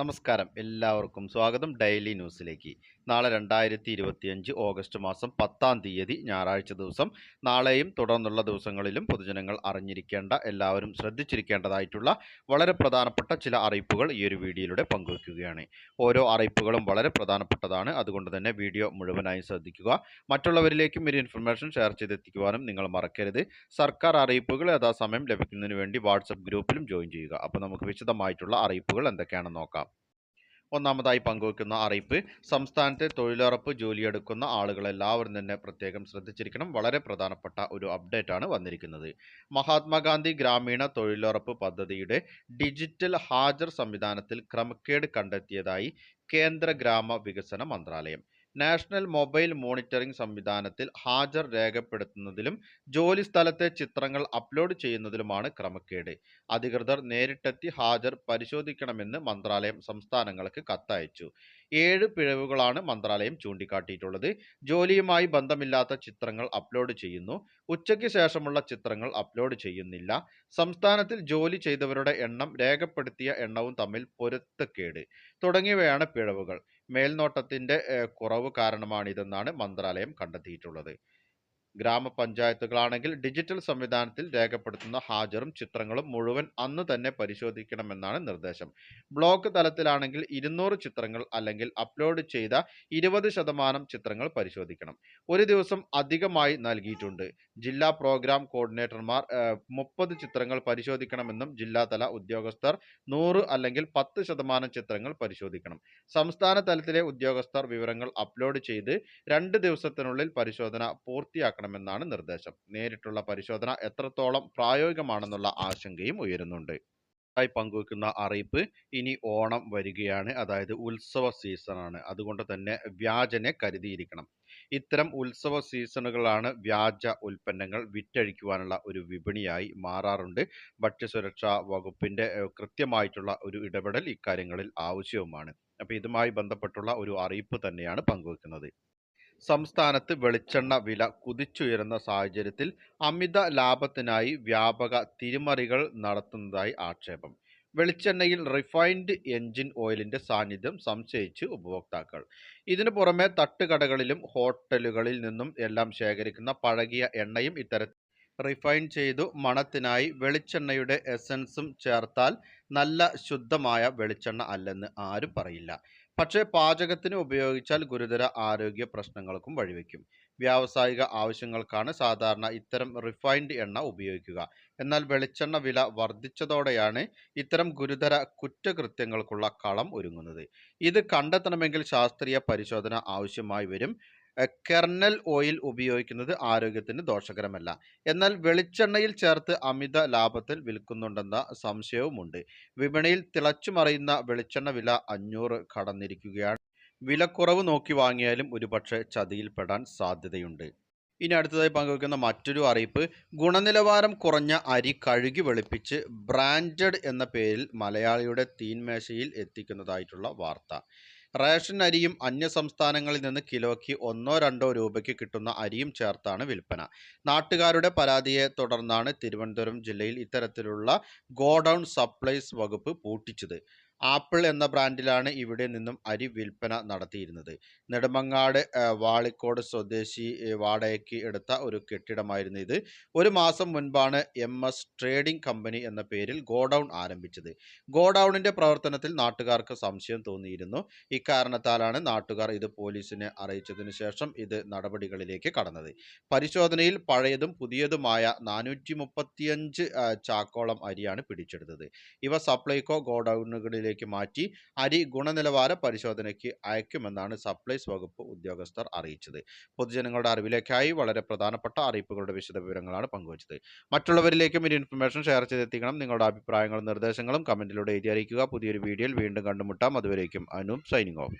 നമസ്കാരം. എല്ലാവർക്കും സ്വാഗതം ഡെയിലി ന്യൂസിലേക്ക്. നാളെ രണ്ടായിരത്തി ഇരുപത്തിയഞ്ച് ഓഗസ്റ്റ് മാസം പത്താം തീയതി ഞായറാഴ്ച ദിവസം. നാളെയും തുടർന്നുള്ള ദിവസങ്ങളിലും പൊതുജനങ്ങൾ അറിഞ്ഞിരിക്കേണ്ട എല്ലാവരും ശ്രദ്ധിച്ചിരിക്കേണ്ടതായിട്ടുള്ള വളരെ പ്രധാനപ്പെട്ട ചില അറിയിപ്പുകൾ ഈ ഒരു വീഡിയോയിലൂടെ പങ്കുവയ്ക്കുകയാണ്. ഓരോ അറിയിപ്പുകളും വളരെ പ്രധാനപ്പെട്ടതാണ്. അതുകൊണ്ട് തന്നെ വീഡിയോ മുഴുവനായി ശ്രദ്ധിക്കുക. മറ്റുള്ളവരിലേക്കും ഒരു ഇൻഫർമേഷൻ ഷെയർ ചെയ്തെത്തിക്കുവാനും നിങ്ങൾ മറക്കരുത്. സർക്കാർ അറിയിപ്പുകൾ യഥാസമയം ലഭിക്കുന്നതിന് വേണ്ടി വാട്സപ്പ് ഗ്രൂപ്പിലും ജോയിൻ ചെയ്യുക. അപ്പോൾ നമുക്ക് വിശദമായിട്ടുള്ള അറിയിപ്പുകൾ എന്തൊക്കെയാണെന്ന് നോക്കാം. ഒന്നാമതായി പങ്കുവെക്കുന്ന അറിയിപ്പ് സംസ്ഥാനത്തെ തൊഴിലുറപ്പ് ജോലിയെടുക്കുന്ന ആളുകളെല്ലാവരും തന്നെ പ്രത്യേകം ശ്രദ്ധിച്ചിരിക്കണം. വളരെ പ്രധാനപ്പെട്ട ഒരു അപ്ഡേറ്റ് ആണ് വന്നിരിക്കുന്നത്. മഹാത്മാഗാന്ധി ഗ്രാമീണ തൊഴിലുറപ്പ് പദ്ധതിയുടെ ഡിജിറ്റൽ ഹാജർ സംവിധാനത്തിൽ ക്രമക്കേട് കണ്ടെത്തിയതായി കേന്ദ്ര ഗ്രാമ വികസന മന്ത്രാലയം. നാഷണൽ മൊബൈൽ മോണിറ്ററിംഗ് സംവിധാനത്തിൽ ഹാജർ രേഖപ്പെടുത്തുന്നതിലും ജോലി സ്ഥലത്തെ ചിത്രങ്ങൾ അപ്ലോഡ് ചെയ്യുന്നതിലുമാണ് ക്രമക്കേട്. അധികൃതർ നേരിട്ടെത്തി ഹാജർ പരിശോധിക്കണമെന്ന് മന്ത്രാലയം സംസ്ഥാനങ്ങൾക്ക് കത്തയച്ചു. ഏഴ് പിഴവുകളാണ് മന്ത്രാലയം ചൂണ്ടിക്കാട്ടിയിട്ടുള്ളത്. ജോലിയുമായി ബന്ധമില്ലാത്ത ചിത്രങ്ങൾ അപ്ലോഡ് ചെയ്യുന്നു. ഉച്ചയ്ക്ക് ശേഷമുള്ള ചിത്രങ്ങൾ അപ്ലോഡ് ചെയ്യുന്നില്ല. സംസ്ഥാനത്തിൽ ജോലി ചെയ്തവരുടെ എണ്ണം രേഖപ്പെടുത്തിയ എണ്ണവും തമ്മിൽ പൊരുത്തക്കേട്. തുടങ്ങിയവയാണ് പിഴവുകൾ. മേൽനോട്ടത്തിന്റെ കുറവ് കാരണമാണിതെന്നാണ് മന്ത്രാലയം കണ്ടെത്തിയിട്ടുള്ളത്. ഗ്രാമപഞ്ചായത്തുകളാണെങ്കിൽ ഡിജിറ്റൽ സംവിധാനത്തിൽ രേഖപ്പെടുത്തുന്ന ഹാജറും ചിത്രങ്ങളും മുഴുവൻ അന്ന് തന്നെ പരിശോധിക്കണമെന്നാണ് നിർദ്ദേശം. ബ്ലോക്ക് തലത്തിലാണെങ്കിൽ ഇരുന്നൂറ് ചിത്രങ്ങൾ അല്ലെങ്കിൽ അപ്ലോഡ് ചെയ്ത ഇരുപത് ശതമാനം ചിത്രങ്ങൾ പരിശോധിക്കണം. ഒരു ദിവസം അധികമായി നൽകിയിട്ടുണ്ട്. ജില്ലാ പ്രോഗ്രാം കോർഡിനേറ്റർമാർ മുപ്പത് ചിത്രങ്ങൾ പരിശോധിക്കണമെന്നും ജില്ലാതല ഉദ്യോഗസ്ഥർ നൂറ് അല്ലെങ്കിൽ പത്ത് ശതമാനം ചിത്രങ്ങൾ പരിശോധിക്കണം. സംസ്ഥാന തലത്തിലെ ഉദ്യോഗസ്ഥർ വിവരങ്ങൾ അപ്ലോഡ് ചെയ്ത് രണ്ട് ദിവസത്തിനുള്ളിൽ പരിശോധന പൂർത്തിയാക്കണമെന്നാണ് നിർദ്ദേശം. നേരിട്ടുള്ള പരിശോധന എത്രത്തോളം പ്രായോഗികമാണെന്നുള്ള ആശങ്കയും ഉയരുന്നുണ്ട്. ായി പങ്കുവെക്കുന്ന അറിയിപ്പ് ഇനി ഓണം വരികയാണ്. അതായത് ഉത്സവ സീസണാണ്. അതുകൊണ്ട് തന്നെ വ്യാജനെ കരുതിയിരിക്കണം. ഇത്തരം ഉത്സവ സീസണുകളാണ് വ്യാജ ഉൽപ്പന്നങ്ങൾ വിറ്റഴിക്കുവാനുള്ള ഒരു വിപണിയായി മാറാറുണ്ട്. ഭക്ഷ്യസുരക്ഷാ വകുപ്പിന്റെ കൃത്യമായിട്ടുള്ള ഒരു ഇടപെടൽ ഇക്കാര്യങ്ങളിൽ ആവശ്യവുമാണ്. അപ്പോൾ ഇതുമായി ബന്ധപ്പെട്ടുള്ള ഒരു അറിയിപ്പ് തന്നെയാണ് പങ്കുവെക്കുന്നത്. സംസ്ഥാനത്ത് വെളിച്ചെണ്ണ വില കുതിച്ചുയരുന്ന സാഹചര്യത്തിൽ അമിത ലാഭത്തിനായി വ്യാപക തിരിമറികൾ നടത്തുന്നതായി ആക്ഷേപം. വെളിച്ചെണ്ണയിൽ റിഫൈൻഡ് എൻജിൻ ഓയിലിന്റെ സാന്നിധ്യം സംശയിച്ച് ഉപഭോക്താക്കൾ. ഇതിനു പുറമെ തട്ടുകടകളിലും ഹോട്ടലുകളിൽ നിന്നും എല്ലാം ശേഖരിക്കുന്ന പഴകിയ എണ്ണയും ഇത്തരത്തിൽ റിഫൈൻ ചെയ്തു മണത്തിനായി വെളിച്ചെണ്ണയുടെ എസൻസും ചേർത്താൽ നല്ല ശുദ്ധമായ വെളിച്ചെണ്ണ അല്ലെന്ന് ആരും പറയില്ല. പക്ഷേ പാചകത്തിന് ഉപയോഗിച്ചാൽ ഗുരുതര ആരോഗ്യ പ്രശ്നങ്ങൾക്കും വഴിവെക്കും. വ്യാവസായിക ആവശ്യങ്ങൾക്കാണ് സാധാരണ ഇത്തരം റിഫൈൻഡ് എണ്ണ ഉപയോഗിക്കുക. എന്നാൽ വെളിച്ചെണ്ണ വില വർദ്ധിച്ചതോടെയാണ് ഇത്തരം ഗുരുതര കുറ്റകൃത്യങ്ങൾക്കുള്ള കളം ഒരുങ്ങുന്നത്. ഇത് കണ്ടെത്തണമെങ്കിൽ ശാസ്ത്രീയ പരിശോധന ആവശ്യമായി വരും. കെർണൽ ഓയിൽ ഉപയോഗിക്കുന്നത് ആരോഗ്യത്തിന് ദോഷകരമല്ല. എന്നാൽ വെളിച്ചെണ്ണയിൽ ചേർത്ത് അമിത ലാഭത്തിൽ വിൽക്കുന്നുണ്ടെന്ന സംശയവുമുണ്ട്. വിപണിയിൽ തിളച്ചുമറിയുന്ന വെളിച്ചെണ്ണ വില അഞ്ഞൂറ് കടന്നിരിക്കുകയാണ്. വിലക്കുറവ് നോക്കി വാങ്ങിയാലും ഒരുപക്ഷെ ചതിയിൽപ്പെടാൻ സാധ്യതയുണ്ട്. ഇനി അടുത്തതായി പങ്കുവയ്ക്കുന്ന മറ്റൊരു അറിയിപ്പ്. ഗുണനിലവാരം കുറഞ്ഞ അരി കഴുകി വെളുപ്പിച്ച് ബ്രാൻഡഡ് എന്ന പേരിൽ മലയാളിയുടെ തീൻമേശയിൽ എത്തിക്കുന്നതായിട്ടുള്ള വാർത്ത. റേഷൻ അരിയും അന്യ സംസ്ഥാനങ്ങളിൽ നിന്ന് കിലോയ്ക്ക് ഒന്നോ രണ്ടോ രൂപയ്ക്ക് കിട്ടുന്ന അരിയും ചേർത്താണ് വിൽപ്പന. നാട്ടുകാരുടെ പരാതിയെ തുടർന്നാണ് തിരുവനന്തപുരം ജില്ലയിൽ ഇത്തരത്തിലുള്ള ഗോഡൗൺ സപ്ലൈസ് വകുപ്പ് പൂട്ടിച്ചത്. ആപ്പിൾ എന്ന ബ്രാൻഡിലാണ് ഇവിടെ നിന്നും അരി വിൽപ്പന നടത്തിയിരുന്നത്. നെടുമങ്ങാട് വാളിക്കോട് സ്വദേശി വാടകയ്ക്ക് എടുത്ത ഒരു കെട്ടിടമായിരുന്നു ഇത്. ഒരു മാസം മുൻപാണ് എം എസ് ട്രേഡിംഗ് കമ്പനി എന്ന പേരിൽ ഗോഡൗൺ ആരംഭിച്ചത്. ഗോഡൌണിന്റെ പ്രവർത്തനത്തിൽ നാട്ടുകാർക്ക് സംശയം തോന്നിയിരുന്നു. ഇക്കാരണത്താലാണ് നാട്ടുകാർ ഇത് പോലീസിനെ അറിയിച്ചതിന് ശേഷം ഇത് നടപടികളിലേക്ക് കടന്നത്. പരിശോധനയിൽ പഴയതും പുതിയതുമായ നാനൂറ്റി ചാക്കോളം അരിയാണ് പിടിച്ചെടുത്തത്. ഇവ സപ്ലൈകോ ഗോഡൗണുകളിൽ സ്റ്റോറുകളിലേക്ക് മാറ്റി അരി ഗുണനിലവാര പരിശോധനയ്ക്ക് അയക്കുമെന്നാണ് സപ്ലൈസ് വകുപ്പ് ഉദ്യോഗസ്ഥർ അറിയിച്ചത്. പൊതുജനങ്ങളുടെ അറിവിലേക്കായി വളരെ പ്രധാനപ്പെട്ട അറിയിപ്പുകളുടെ വിശദ വിവരങ്ങളാണ് പങ്കുവച്ചത്. മറ്റുള്ളവരിലേക്കും ഒരു ഇൻഫർമേഷൻ ഷെയർ ചെയ്തെത്തിക്കണം. നിങ്ങളുടെ അഭിപ്രായങ്ങളും നിർദ്ദേശങ്ങളും കമന്റിലൂടെ എഴുതി അറിയിക്കുക. പുതിയൊരു വീഡിയോയിൽ വീണ്ടും കണ്ടുമുട്ടാം. അതുവരേക്കും അനൂപ് സൈനിങ് ഓഫ്.